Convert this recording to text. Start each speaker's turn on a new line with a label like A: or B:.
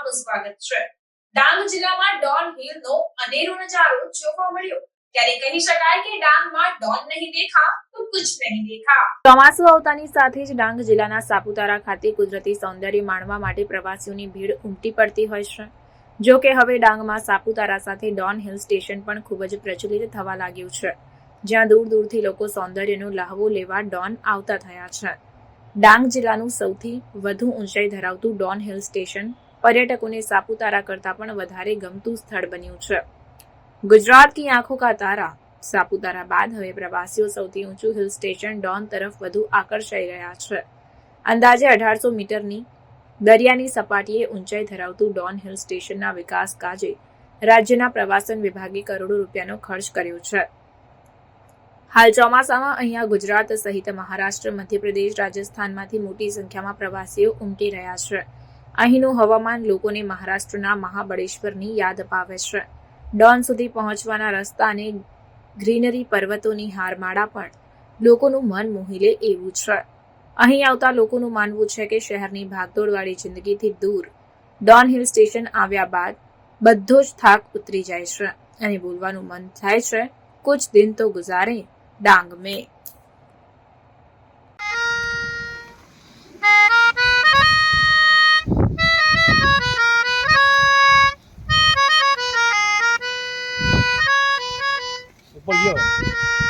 A: આપનું સ્વાગત છે. ડાંગ જિલ્લામાં ડોન હિલનો અનેરો નજારો જોવા મળ્યો. ત્યારે કહી શકાય કે ડાંગમાં ડોન નહીં દેખા તો આવતાની સાથે જ ડાંગ જિલ્લાના સાપુતારા ખાતે કુદરતી સૌંદર્ય માણવા માટે પ્રવાસીઓની ભીડ ઉમટી પડતી હોય છે. જો કે હવે ડાંગમાં સાપુતારા સાથે ડોન હિલ સ્ટેશન પણ ખૂબ જ પ્રચલિત થવા લાગ્યું છે. જ્યાં દૂર દૂરથી લોકો સૌંદર્યનો લહાવો લેવા ડોન આવતા થયા છે. ડાંગ જિલ્લાનું સૌથી વધુ ઊંચાઈ ધરાવતું ડોન હિલ સ્ટેશન પર્યટકોને સાપુતારા કરતાં પણ વધારે ગમતું સ્થળ બન્યું છે. ગુજરાત કી આંખો કા તારા. સાપુતારા બાદ હવે પ્રવાસીઓ સૌથી ઊંચું હિલ સ્ટેશન ડોન તરફ વધુ આકર્ષાઈ રહ્યા છે. અંદાજે અઢારસો મીટરની દરિયાની સપાટીએ ઊંચાઈ ધરાવતું ડોન હિલ સ્ટેશનના વિકાસ કાજે રાજ્યના પ્રવાસન વિભાગે કરોડો રૂપિયાનો ખર્ચ કર્યો છે. હાલ ચોમાસામાં અહીંયા ગુજરાત સહિત મહારાષ્ટ્ર, મધ્યપ્રદેશ, રાજસ્થાનમાંથી મોટી સંખ્યામાં પ્રવાસીઓ ઉમટી રહ્યા છે. અહીંનું હવામાન લોકોને મહારાષ્ટ્રના મહાબળેશ્વરની યાદ અપાવે છે. ડોન સુધી પહોંચવાના રસ્તા અને ગ્રીનરી પર્વતોની હારમાળા પણ લોકોનું મન મોહી લે એવું છે. અહીં આવતા લોકોનું માનવું છે કે શહેરની ભાગદોડવાળી જિંદગીથી દૂર ડોન હિલ સ્ટેશન આવ્યા બાદ બધો જ થાક ઉતરી જાય છે અને બોલવાનું મન થાય છે, કુછ દિન તો ગુજારે ડાંગ મેં.
B: For you.